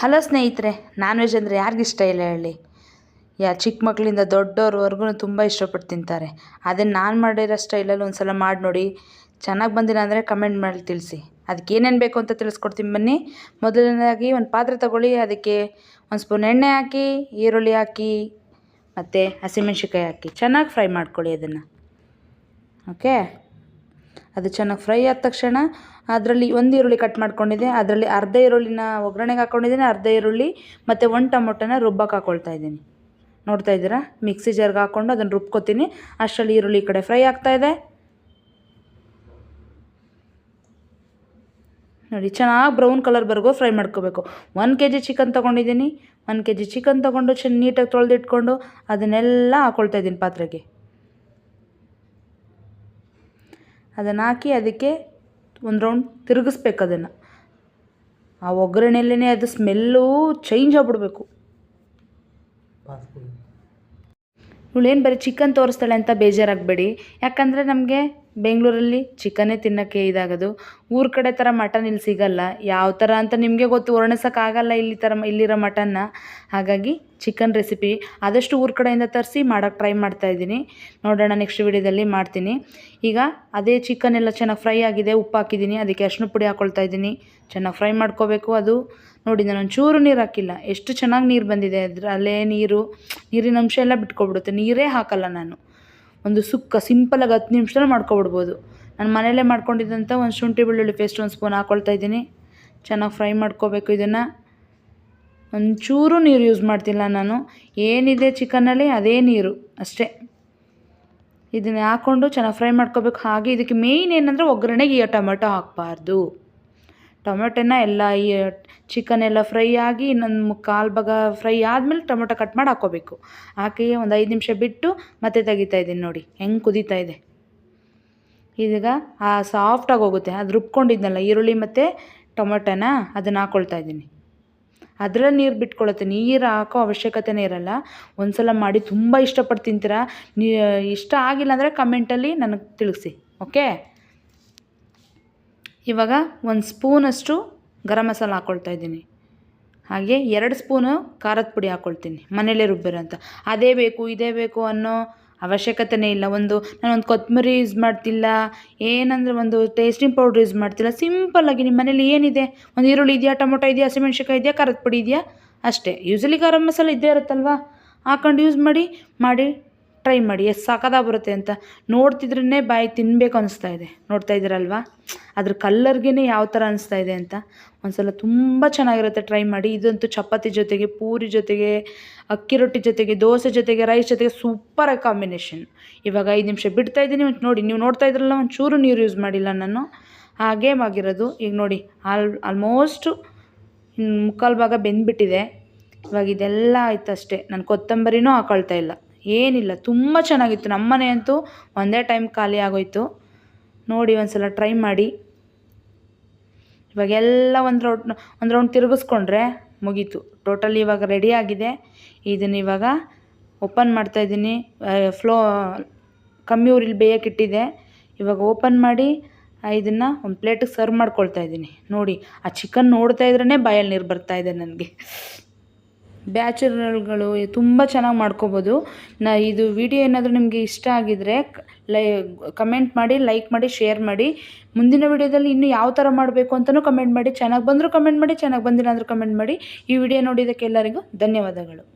Hello ಸ್ನೇಹಿತರೆ, non veg ಅಂದರೆ ಯಾರಿಗಿಷ್ಟ ಇಲ್ಲ ಹೇಳಿ. ಯಾ ಚಿಕ್ಕ ಮಕ್ಕಳಿಂದ ದೊಡ್ಡವ್ರವರೆಗೂ ತುಂಬ ಇಷ್ಟಪಟ್ಟು ತಿಂತಾರೆ. ಅದನ್ನು ನಾನು ಮಾಡಿರೋ ಸ್ಟೈಲಲ್ಲಿ ಒಂದು ಸಲ ಮಾಡಿ ನೋಡಿ. ಚೆನ್ನಾಗಿ ಬಂದಿಲ್ಲ ಅಂದರೆ ಕಮೆಂಟ್ ಮಾಡಿ ತಿಳಿಸಿ. ಅದಕ್ಕೆ ಏನೇನು ಬೇಕು ಅಂತ ತಿಳಿಸ್ಕೊಡ್ತೀನಿ ಬನ್ನಿ. ಮೊದಲನೇದಾಗಿ ಒಂದು ಪಾತ್ರೆ ತಗೊಳ್ಳಿ. ಅದಕ್ಕೆ ಒಂದು ಸ್ಪೂನ್ ಎಣ್ಣೆ ಹಾಕಿ, ಈರುಳ್ಳಿ ಹಾಕಿ, ಮತ್ತು ಹಸಿಮೆಣ್ಸಿನ್ಕಾಯಿ ಹಾಕಿ. ಚೆನ್ನಾಗಿ ಫ್ರೈ ಮಾಡ್ಕೊಳ್ಳಿ ಅದನ್ನು. ಓಕೆ? ಅದು ಚೆನ್ನಾಗಿ ಫ್ರೈ ಆದ ತಕ್ಷಣ ಅದರಲ್ಲಿ ಒಂದು ಈರುಳ್ಳಿ ಕಟ್ ಮಾಡ್ಕೊಂಡಿದ್ದೆ. ಅದರಲ್ಲಿ ಅರ್ಧ ಈರುಳ್ಳಿನ ಒಗ್ಗರಣೆಗೆ ಹಾಕ್ಕೊಂಡಿದ್ದೀನಿ ಅರ್ಧ ಈರುಳ್ಳಿ ಮತ್ತು ಒಂದು ಟೊಮೊಟೊನ ರುಬ್ಬಕ್ಕೆ ಹಾಕೊಳ್ತಾ ಇದ್ದೀನಿ. ನೋಡ್ತಾ ಇದ್ದೀರಾ? ಮಿಕ್ಸಿ ಜರ್ಗೆ ಹಾಕ್ಕೊಂಡು ಅದನ್ನು ರುಬ್ಕೊತೀನಿ. ಅಷ್ಟರಲ್ಲಿ ಈರುಳ್ಳಿ ಕಡೆ ಫ್ರೈ ಆಗ್ತಾಯಿದೆ ನೋಡಿ, ಚೆನ್ನಾಗಿ ಬ್ರೌನ್ ಕಲರ್ವರೆಗೂ ಫ್ರೈ ಮಾಡ್ಕೋಬೇಕು. ಒನ್ ಕೆ ಜಿ ಚಿಕನ್ ತೊಗೊಂಡಿದ್ದೀನಿ. ಒನ್ ಕೆ ಜಿ ಚಿಕನ್ ತೊಗೊಂಡು ಚೆನ್ನ ನೀಟಾಗಿ ತೊಳೆದಿಟ್ಕೊಂಡು ಅದನ್ನೆಲ್ಲ ಹಾಕ್ಕೊಳ್ತಾ ಇದ್ದೀನಿ ಪಾತ್ರೆಗೆ. ಅದನ್ನು ಹಾಕಿ ಅದಕ್ಕೆ ಒಂದು ರೌಂಡ್ ತಿರುಗಿಸ್ಬೇಕು ಅದನ್ನು. ಆ ಒಗ್ಗರಣೆಯಲ್ಲೇ ಅದು ಸ್ಮೆಲ್ಲು ಚೇಂಜ್ ಆಗಿಬಿಡ್ಬೇಕು. ಇವಳೇನು ಬರೀ ಚಿಕನ್ ತೋರಿಸ್ತಾಳೆ ಅಂತ ಬೇಜಾರಾಗಬೇಡಿ. ಯಾಕಂದರೆ ನಮಗೆ ಬೆಂಗಳೂರಲ್ಲಿ ಚಿಕನ್ನೇ ತಿನ್ನೋಕ್ಕೆ ಇದಾಗೋದು. ಊರ ಕಡೆ ಥರ ಮಟನ್ ಇಲ್ಲಿ ಸಿಗಲ್ಲ. ಯಾವ ಥರ ಅಂತ ನಿಮಗೆ ಗೊತ್ತು. ವರ್ಣಿಸೋಕ್ಕಾಗಲ್ಲ ಇಲ್ಲಿ ಥರ ಇಲ್ಲಿರೋ ಮಟನ್ನ ಹಾಗಾಗಿ ಚಿಕನ್ ರೆಸಿಪಿ ಆದಷ್ಟು ಊರ ಕಡೆಯಿಂದ ತರಿಸಿ ಮಾಡೋಕ್ಕೆ ಟ್ರೈ ಮಾಡ್ತಾಯಿದ್ದೀನಿ ನೋಡೋಣ ನೆಕ್ಸ್ಟ್ ವೀಡಿಯೋದಲ್ಲಿ ಮಾಡ್ತೀನಿ. ಈಗ ಅದೇ ಚಿಕನ್ ಎಲ್ಲ ಚೆನ್ನಾಗಿ ಫ್ರೈ ಆಗಿದೆ. ಉಪ್ಪು ಹಾಕಿದ್ದೀನಿ. ಅದಕ್ಕೆ ಅರಿಶಿನ ಪುಡಿ ಹಾಕ್ಕೊಳ್ತಾ ಇದ್ದೀನಿ. ಚೆನ್ನಾಗಿ ಫ್ರೈ ಮಾಡ್ಕೋಬೇಕು ಅದು. ನೋಡಿ, ನಾನು ಒಂಚೂರು ನೀರು ಹಾಕಿಲ್ಲ. ಎಷ್ಟು ಚೆನ್ನಾಗಿ ನೀರು ಬಂದಿದೆ. ಅದರಲ್ಲೇ ನೀರು, ನೀರಿನ ಅಂಶ ಎಲ್ಲ ಬಿಟ್ಕೊಬಿಡುತ್ತೆ. ನೀರೇ ಹಾಕಲ್ಲ ನಾನು. ಒಂದು ಸುಕ್ಕ ಸಿಂಪಲಾಗಿ ಹತ್ತು ನಿಮಿಷದಲ್ಲಿ ಮಾಡ್ಕೊಬಿಡ್ಬೋದು. ನಾನು ಮನೆಯಲ್ಲೇ ಮಾಡ್ಕೊಂಡಿದ್ದಂಥ ಒಂದು ಶುಂಠಿ ಬೆಳ್ಳುಳ್ಳಿ ಪೇಸ್ಟ್ ಒಂದು ಸ್ಪೂನ್ ಹಾಕ್ಕೊಳ್ತಾ ಇದ್ದೀನಿ. ಚೆನ್ನಾಗಿ ಫ್ರೈ ಮಾಡ್ಕೋಬೇಕು ಇದನ್ನು. ಒಂಚೂರು ನೀರು ಯೂಸ್ ಮಾಡ್ತಿಲ್ಲ ನಾನು. ಏನಿದೆ ಚಿಕನಲ್ಲಿ ಅದೇ ನೀರು ಅಷ್ಟೇ. ಇದನ್ನು ಹಾಕ್ಕೊಂಡು ಚೆನ್ನಾಗಿ ಫ್ರೈ ಮಾಡ್ಕೋಬೇಕು. ಹಾಗೆ ಇದಕ್ಕೆ ಮೇಯ್ನ್ ಏನಂದರೆ ಒಗ್ಗರಣೆಗೆ ಈ ಟೊಮೆಟೊ ಹಾಕಬಾರ್ದು. ಟೊಮೆಟೊನ ಎಲ್ಲ ಈ ಚಿಕನ್ ಎಲ್ಲ ಫ್ರೈ ಆಗಿ ಇನ್ನೊಂದು ಕಾಲು ಭಾಗ ಫ್ರೈ ಆದಮೇಲೆ ಟೊಮೆಟೊ ಕಟ್ ಮಾಡಿ ಹಾಕ್ಕೋಬೇಕು. ಹಾಕಿ ಒಂದು ಐದು ನಿಮಿಷ ಬಿಟ್ಟು ಮತ್ತೆ ತೆಗಿತಾ ಇದ್ದೀನಿ ನೋಡಿ, ಹೆಂಗೆ ಕುದೀತಾ ಇದೆ. ಇದೀಗ ಆ ಸಾಫ್ಟಾಗಿ ಹೋಗುತ್ತೆ, ಅದು ರುಬ್ಕೊಂಡಿದ್ನಲ್ಲ ಈರುಳ್ಳಿ ಮತ್ತು ಟೊಮೆಟೊನ ಅದನ್ನು ಹಾಕ್ಕೊಳ್ತಾ ಇದ್ದೀನಿ. ಅದರಲ್ಲಿ ನೀರು ಬಿಟ್ಕೊಳತ್ತೆ, ನೀರು ಹಾಕೋ ಅವಶ್ಯಕತೆನೇ ಇರಲ್ಲ. ಒಂದು ಸಲ ಮಾಡಿ ತುಂಬ ಇಷ್ಟಪಟ್ಟು ತಿಂತೀರಾ, ನೀ, ಇಷ್ಟ ಆಗಿಲ್ಲ ಅಂದರೆ ಕಮೆಂಟಲ್ಲಿ ನನಗೆ ತಿಳಿಸಿ ಓಕೆ ಇವಾಗ ಒಂದು ಸ್ಪೂನಷ್ಟು ಗರಂ ಮಸಾಲ ಹಾಕ್ಕೊಳ್ತಾ ಇದ್ದೀನಿ. ಹಾಗೆ ಎರಡು ಸ್ಪೂನು ಖಾರದ ಪುಡಿ ಹಾಕ್ಕೊಳ್ತೀನಿ ಮನೇಲೇ ರುಬ್ಬಿರೋಂಥ. ಅದೇ ಬೇಕು, ಇದೇ ಬೇಕು ಅನ್ನೋ ಅವಶ್ಯಕತೆನೇ ಇಲ್ಲ. ಒಂದು ನಾನೊಂದು ಕೊತ್ತಂಬರಿ ಯೂಸ್ ಮಾಡ್ತಿಲ್ಲ, ಏನಂದರೆ ಒಂದು ಟೇಸ್ಟಿಂಗ್ ಪೌಡ್ರ್ ಯೂಸ್ ಮಾಡ್ತಿಲ್ಲ. ಸಿಂಪಲ್ಲಾಗಿ ನಿಮ್ಮ ಮನೇಲಿ ಏನಿದೆ? ಒಂದು ಈರುಳ್ಳಿ ಇದೆಯಾ, ಟೊಮೊಟೊ ಇದೆಯಾ, ಹಸಿಮೆಣ್ಸಿನ್ಕಾಯಿ ಇದೆಯಾ, ಖಾರದ ಪುಡಿ ಇದೆಯಾ? ಅಷ್ಟೇ. ಯೂಸಲಿ ಗರಂ ಮಸಾಲ ಇದ್ದೇ ಇರುತ್ತಲ್ವ? ಹಾಕೊಂಡು ಯೂಸ್ ಮಾಡಿ ಮಾಡಿ ಟ್ರೈ ಮಾಡಿ, ಎಷ್ಟು ಸಾಕದ ಬರುತ್ತೆ ಅಂತ ನೋಡ್ತಿದ್ರೇ ಬಾಯಿ ತಿನ್ನಬೇಕು ಅನಿಸ್ತಾ ಇದೆ. ನೋಡ್ತಾ ಇದ್ದೀರಲ್ವಾ? ಅದ್ರ ಕಲ್ಲರ್ಗೆ ಯಾವ ಥರ ಅನಿಸ್ತಾ ಇದೆ ಅಂತ ಒಂದ್ಸಲ ತುಂಬ ಚೆನ್ನಾಗಿರುತ್ತೆ ಟ್ರೈ ಮಾಡಿ. ಇದಂತೂ ಚಪಾತಿ ಜೊತೆಗೆ, ಪೂರಿ ಜೊತೆಗೆ, ಅಕ್ಕಿ ರೊಟ್ಟಿ ಜೊತೆಗೆ, ದೋಸೆ ಜೊತೆಗೆ ರೈಸ್ ಜೊತೆಗೆ ಸೂಪರಾಗಿ ಕಾಂಬಿನೇಷನ್ ಇವಾಗ ಐದು ನಿಮಿಷ ಬಿಡ್ತಾ ಇದ್ದೀನಿ. ನೋಡಿ, ನೀವು ನೋಡ್ತಾ ಇದ್ರಲ್ಲ, ಒಂಚೂರು ಚೂರು ನೀರು ಯೂಸ್ ಮಾಡಿಲ್ಲ ನಾನು. ಹಾಗೇ ಆಗಿರೋದು. ಈಗ ನೋಡಿ, ಆಲ್ ಆಲ್ಮೋಸ್ಟು ಮುಕ್ಕಾಲು ಭಾಗ ಬೆಂದ್ಬಿಟ್ಟಿದೆ. ಇವಾಗ ಇದೆಲ್ಲ ಆಯ್ತು ಅಷ್ಟೇ ನಾನು ಕೊತ್ತಂಬರಿನೂ ಹಾಕೊಳ್ತಾ ಇಲ್ಲ. ಏನಿಲ್ಲ, ತುಂಬ ಚೆನ್ನಾಗಿತ್ತು. ನಮ್ಮನೆ ಅಂತೂ ಒಂದೇ ಟೈಮ್ ಖಾಲಿ ಆಗೋಯ್ತು. ನೋಡಿ ಒಂದು ಸಲ ಟ್ರೈ ಮಾಡಿ ಇವಾಗೆಲ್ಲ ಒಂದು ರೌಂಡ್ ಒಂದು ರೌಂಡ್ ತಿರುಗಿಸ್ಕೊಂಡ್ರೆ ಮುಗೀತು. ಟೋಟಲಿ ಇವಾಗ ರೆಡಿ ಆಗಿದೆ. ಇದನ್ನ ಇವಾಗ ಓಪನ್ ಮಾಡ್ತಾಯಿದ್ದೀನಿ ಫ್ಲೋ ಕಮ್ಮಿ ಊರಿಲಿ ಬೇಯಕ್ಕಿಟ್ಟಿದೆ ಇವಾಗ ಓಪನ್ ಮಾಡಿ ಇದನ್ನು ಒಂದು ಪ್ಲೇಟಿಗೆ ಸರ್ವ್ ಮಾಡ್ಕೊಳ್ತಾ ಇದ್ದೀನಿ. ನೋಡಿ, ಆ ಚಿಕನ್ ನೋಡ್ತಾ ಇದ್ರೇ ಬಾಯಲ್ಲಿ ನೀರು ಬರ್ತಾಯಿದೆ ನನಗೆ. ಬ್ಯಾಚುಲರ್ಗಳು ತುಂಬ ಚೆನ್ನಾಗಿ ಮಾಡ್ಕೋಬೋದು. ನಾ ಇದು ವಿಡಿಯೋ ಏನಾದರೂ ನಿಮಗೆ ಇಷ್ಟ ಆಗಿದರೆ ಲೈ ಕಮೆಂಟ್ ಮಾಡಿ, ಲೈಕ್ ಮಾಡಿ, ಶೇರ್ ಮಾಡಿ. ಮುಂದಿನ ವಿಡಿಯೋದಲ್ಲಿ ಇನ್ನೂ ಯಾವ ಥರ ಮಾಡಬೇಕು ಅಂತಲೂ ಕಮೆಂಟ್ ಮಾಡಿ. ಚೆನ್ನಾಗಿ ಬಂದರೂ ಕಮೆಂಟ್ ಮಾಡಿ, ಚೆನ್ನಾಗಿ ಬಂದಿಲ್ಲ ಅಂದರೂ ಕಮೆಂಟ್ ಮಾಡಿ. ಈ ವಿಡಿಯೋ ನೋಡಿದ್ದಕ್ಕೆ ಎಲ್ಲರಿಗೂ ಧನ್ಯವಾದಗಳು.